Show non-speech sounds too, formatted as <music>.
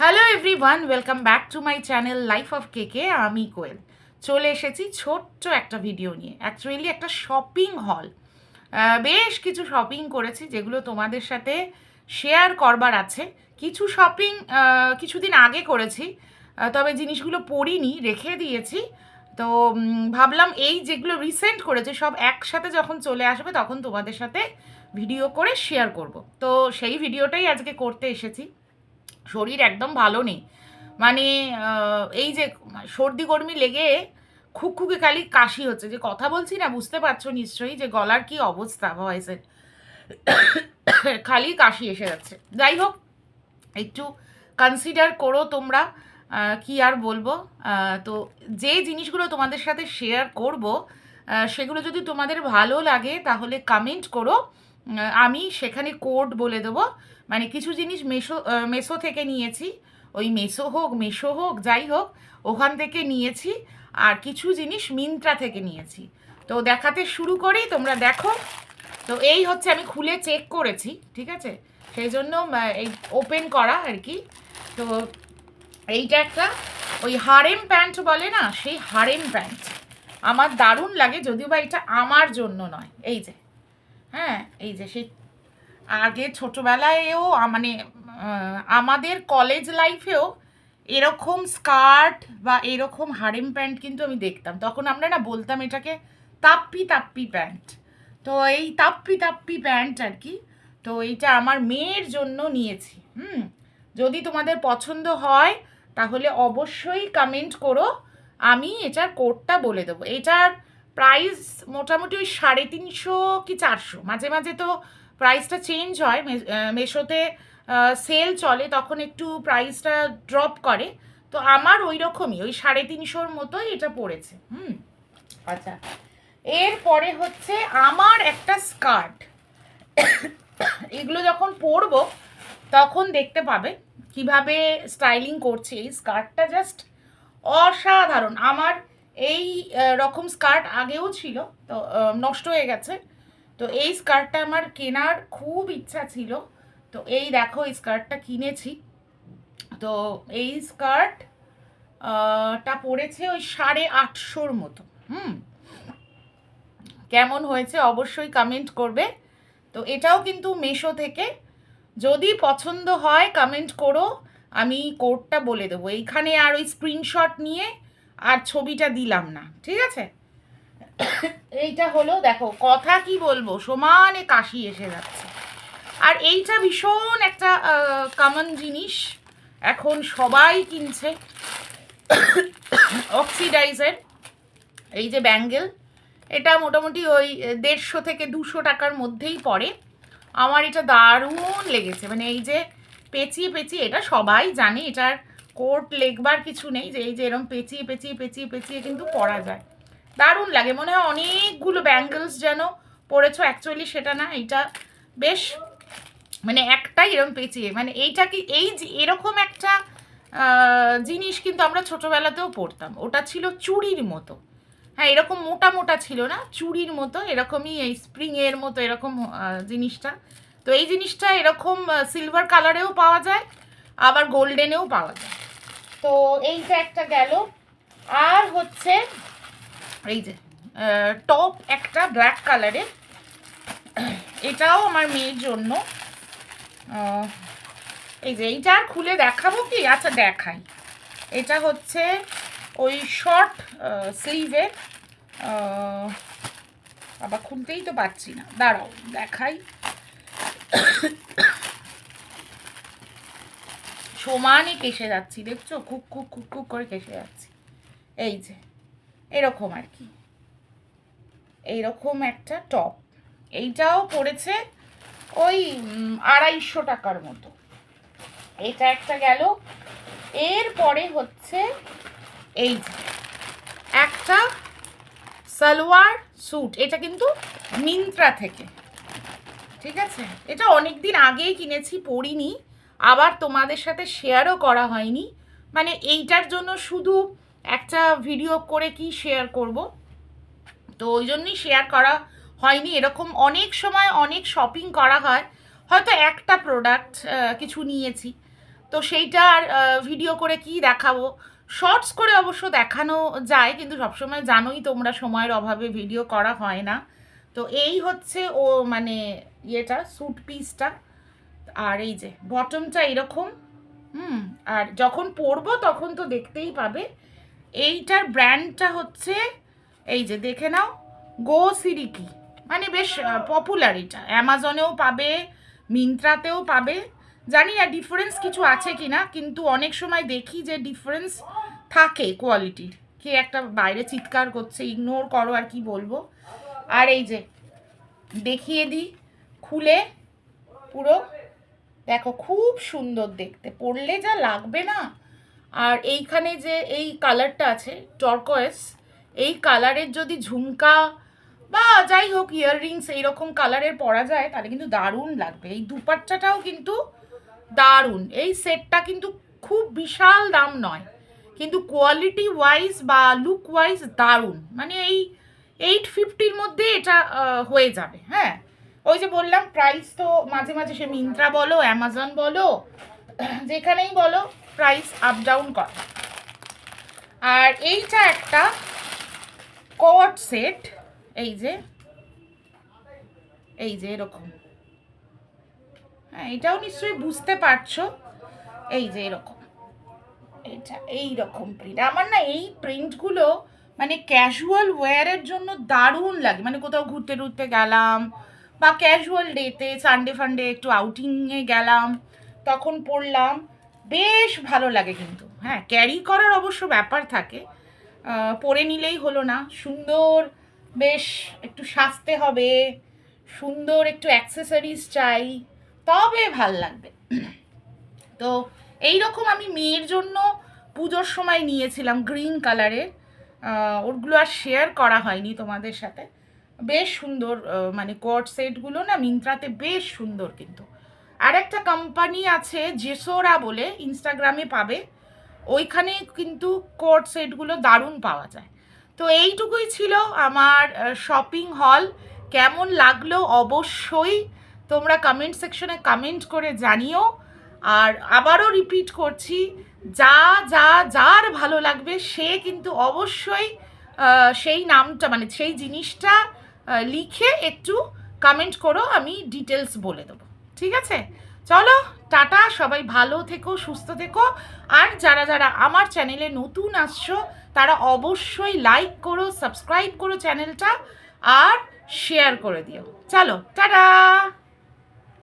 Hello everyone welcome back to my channel life of KK আমি কোয়েল। চলে এসেছি ছোট্ট একটা ভিডিও নিয়ে। অ্যাকচুয়ালি একটা শপিং হল বেশ কিছু শপিং করেছি, যেগুলো তোমাদের সাথে শেয়ার করবার আছে। কিছু শপিং কিছুদিন আগে করেছি। তবে জিনিসগুলো পড়িনি রেখে দিয়েছি। তো ভাবলাম এই যেগুলো রিসেন্ট করেছে, সব একসাথে যখন চলে আসবে, তখন তোমাদের সাথে ভিডিও করে শেয়ার করব। তো, সেই ভিডিওটাই আজকে করতে এসেছি। শরীর একদম ভালো নেই। মানে এই যে সর্দি গরমি লেগে খুকখুকে খালি কাশি হচ্ছে। যে কথা বলছি না, বুঝতে পারছ নিশ্চয়ই যে গলার কি অবস্থা ভয়েসের। খালি কাশি এসে যাচ্ছে। যাই হোক, একটু কনসিডার করো তোমরা কি আর বলব। তো যে জিনিসগুলো তোমাদের সাথে শেয়ার করব সেগুলো যদি তোমাদের ভালো লাগে তাহলে কমেন্ট করো। আমি সেখানে কোড বলে দেবো। মানে কিছু জিনিস মেশো মেসো থেকে নিয়েছি। ওই মেসো হোক, মেশো হোক, যাই হোক, ওখান থেকে নিয়েছি। আর কিছু জিনিস মিন্ত্রা থেকে নিয়েছি। তো দেখাতে শুরু করি, তোমরা দেখো। তো এই হচ্ছে আমি খুলে চেক করেছি, ঠিক আছে? সেই জন্য এই ওপেন করা আর কি। তো এইটা একটা, ওই হারেম প্যান্ট বলে না, সেই হারেম প্যান্ট আমার দারুণ লাগে, যদিও বা এটা আমার জন্য নয়। এই যে হ্যাঁ এই যে সেই আগে ছোটোবেলায়ও মানে আমাদের কলেজ লাইফেও এরকম স্কার্ট বা এরকম হারেম প্যান্ট কিন্তু আমি দেখতাম। তখন আমরা না বলতাম এটাকে তাপ্পি তাপ্পি প্যান্ট তো এই তাপ্পি তাপ্পি প্যান্ট আর কি, তো এইটা আমার মেয়ের জন্য নিয়েছি, হুম। যদি তোমাদের পছন্দ হয়, তাহলে অবশ্যই কমেন্ট করো। আমি এটার কোডটা বলে দেবো। এটার প্রাইস মোটামুটি ওই সাড়ে তিনশো কি চারশো। মাঝে মাঝে তো প্রাইসটা চেঞ্জ হয় মেশোতে সেল চলে তখন একটু প্রাইসটা ড্রপ করে। তো আমার ওই রকমই ওই সাড়ে তিনশোর মতোই এটা পড়েছে হুম। আচ্ছা। এরপরে হচ্ছে আমার একটা স্কার্ট এগুলো যখন পরবো তখন দেখতে পাবে কীভাবে স্টাইলিং করছে। এই স্কার্টটা জাস্ট অসাধারণ। আমার এই রকম স্কার্ট আগেও ছিল, তো নষ্ট হয়ে গেছে। তো এই স্কার্টটা আমার কেনার খুব ইচ্ছা ছিল। তো এই দেখো, এই স্কার্টটা কিনেছি। তো এই স্কার্ট টা পড়েছে ওই সাড়ে আটশোর মতো, হুম। কেমন হয়েছে অবশ্যই কমেন্ট করবে। তো এটাও কিন্তু মেশো থেকে। যদি পছন্দ হয় কমেন্ট করো। আমি কোডটা বলে দেবো। এইখানে আর ওই স্ক্রিনশট নিয়ে আর ছবিটা দিলাম না ঠিক আছে? <coughs> এইটা হলো দেখো কথা কি বলব সমানে কাশি এসে যাচ্ছে। আর এইটা ভীষণ একটা কমন জিনিস এখন সবাই কিনছে। <coughs> অক্সিডাইজের এই যে ব্যাঙ্গেল এটা মোটামুটি ওই দেড়শো থেকে দুশো টাকার মধ্যেই পড়ে। আমার এটা দারুণ লেগেছে মানে এই যে পেঁচিয়ে পেঁচিয়ে এটা সবাই জানে এটার কোট লেখবার কিছু নেই যে এই যে এরকম পেঁচিয়ে পেঁচিয়ে পেঁচিয়ে পেঁচিয়ে কিন্তু পরা যায়। দারুণ লাগে। মনে হয় অনেকগুলো ব্যাঙ্গেলস যেন পরেছো অ্যাকচুয়ালি সেটা না এটা বেশ মানে একটাই এরকম পেঁচিয়ে। মানে এইটা কি, এই এরকম একটা জিনিস কিন্তু আমরা ছোটোবেলাতেও পড়তাম। ওটা ছিল চুড়ির মতো। হ্যাঁ এরকম মোটা মোটা ছিল না? চুড়ির মতো, এরকমই এই স্প্রিংয়ের মতো এরকম জিনিসটা। তো এই জিনিসটা এরকম সিলভার কালারেও পাওয়া যায়, আবার গোল্ডেনেও পাওয়া যায়। তো এইটা একটা গেল। আর হচ্ছে এই যে টপ একটা ব্ল্যাক কালারের এটাও আমার মেয়ের জন্য। এই যে, এইটা আর খুলে দেখাবো কি? আচ্ছা দেখাই। এটা হচ্ছে ওই শর্ট স্লিভের আবার খুলতেই তো পাচ্ছি না। দাঁড়াও, দেখাই। সমানে কেসে যাচ্ছি, দেখছ? খুব খুব খুব খুব করে কেসে যাচ্ছি। এই যে, এরকম আর কি। এইরকম একটা টপ। এইটাও পড়েছে ওই আড়াইশো টাকার মতো। এটা একটা গেল। এরপরে হচ্ছে এই একটা সালোয়ার স্যুট। এটা কিন্তু মিন্ত্রা থেকে। ঠিক আছে? এটা অনেক দিন আগেই কিনেছি, পরিনি। আবার তোমাদের সাথে শেয়ারও করা হয়নি। মানে এইটার জন্য শুধু একটা ভিডিও করে কি শেয়ার করব? তো ওই জন্যই শেয়ার করা হয়নি। এরকম অনেক সময় অনেক শপিং করা হয়। হয়তো একটা প্রোডাক্ট কিছু নিয়েছি। তো সেইটা আর ভিডিও করে কি দেখাবো? শর্টস করে অবশ্য দেখানো যায়, কিন্তু সবসময় জানোই তোমরা সময়ের অভাবে ভিডিও করা হয় না। তো এই হচ্ছে ও মানে ইয়েটা স্যুট পিসটা আর এই যে বটমটা এরকম, হুম, আর যখন পরবো তখন তো দেখতেই পাবে। এইটার ব্র্যান্ডটা হচ্ছে, এই যে দেখে নাও গো সিরিকি মানে বেশ পপুলার এটা। অ্যামাজনেও পাবে মিন্ত্রাতেও পাবে। জানি না ডিফারেন্স কিছু আছে কি না কিন্তু অনেক সময় দেখি যে ডিফারেন্স থাকে কোয়ালিটির কে একটা বাইরে চিৎকার করছে ইগনোর করো আর কি বলব। আর এই যে, দেখিয়ে দিই, খুলে, পুরো দেখো, খুব সুন্দর দেখতে। পরলে যা লাগবে না। আর এইখানে যে এই কালারটা আছে টর্কয়েস এই কালারের যদি ঝুমকা বা যাই হোক ইয়াররিংস এইরকম কালারের পরা যায়, তাহলে কিন্তু দারুণ লাগবে। এই দুপাট্টাটাও কিন্তু দারুণ। এই সেটটা কিন্তু খুব বিশাল দাম নয়। কিন্তু কোয়ালিটি ওয়াইজ বা লুক ওয়াইজ দারুণ। মানে এই এইট ফিফটির মধ্যে এটা হয়ে যাবে হ্যাঁ? ওই যে বললাম প্রাইস তো মাঝে মাঝে সে মিন্ত্রা বলো অ্যামাজন বলো, যেখানেই বলো প্রাইস আপ ডাউন করে। আর এইটা একটা কট সেট এই যে এই যে এরকম। হ্যাঁ এটাও নিশ্চয়ই বুঝতে পারছ, এই যে এরকম। এটা এই রকম প্রিন্ট আমার না এই প্রিন্টগুলো মানে ক্যাজুয়াল ওয়্যারের জন্য দারুণ লাগে। মানে কোথাও ঘুরতে টুরতে গেলাম বা ক্যাজুয়াল ডেতে সানডে ফান্ডে একটু আউটিংয়ে গেলাম, তখন পরলাম বেশ ভালো লাগে কিন্তু। হ্যাঁ ক্যারি করার অবশ্য ব্যাপার থাকে। পরে নিলেই হলো না। সুন্দর, বেশ একটু সাজতে হবে, সুন্দর একটু অ্যাক্সেসরিজ চাই, তবে ভালো লাগবে। তো এই রকম আমি মেয়ের জন্য পুজোর সময় নিয়েছিলাম গ্রিন কালারের ওগুলো আর শেয়ার করা হয়নি তোমাদের সাথে। বেশ সুন্দর মানে কোট সেটগুলো না মিন্ত্রাতে বেশ সুন্দর কিন্তু। আর একটা কোম্পানি আছে জেসোরা বলে ইনস্টাগ্রামে পাবে। ওইখানে কিন্তু কোট সেটগুলো দারুণ পাওয়া যায়। তো এইটুকুই ছিল আমার শপিং হল কেমন লাগল অবশ্যই তোমরা কমেন্ট সেকশনে কমেন্ট করে জানিও। আর আবারও রিপিট করছি, যা যা, যার ভালো লাগবে সে কিন্তু অবশ্যই সেই নামটা মানে সেই জিনিসটা লিখে একটু কমেন্ট করো, আমি ডিটেলস বলে দেবো। ঠিক আছে? চলো, টাটা, সবাই ভালো থেকো, সুস্থ থেকো। আর যারা যারা আমার চ্যানেলে নতুন আসছো, তারা অবশ্যই লাইক করো সাবস্ক্রাইব করো চ্যানেলটা আর শেয়ার করে দিও। চলো, টাটা!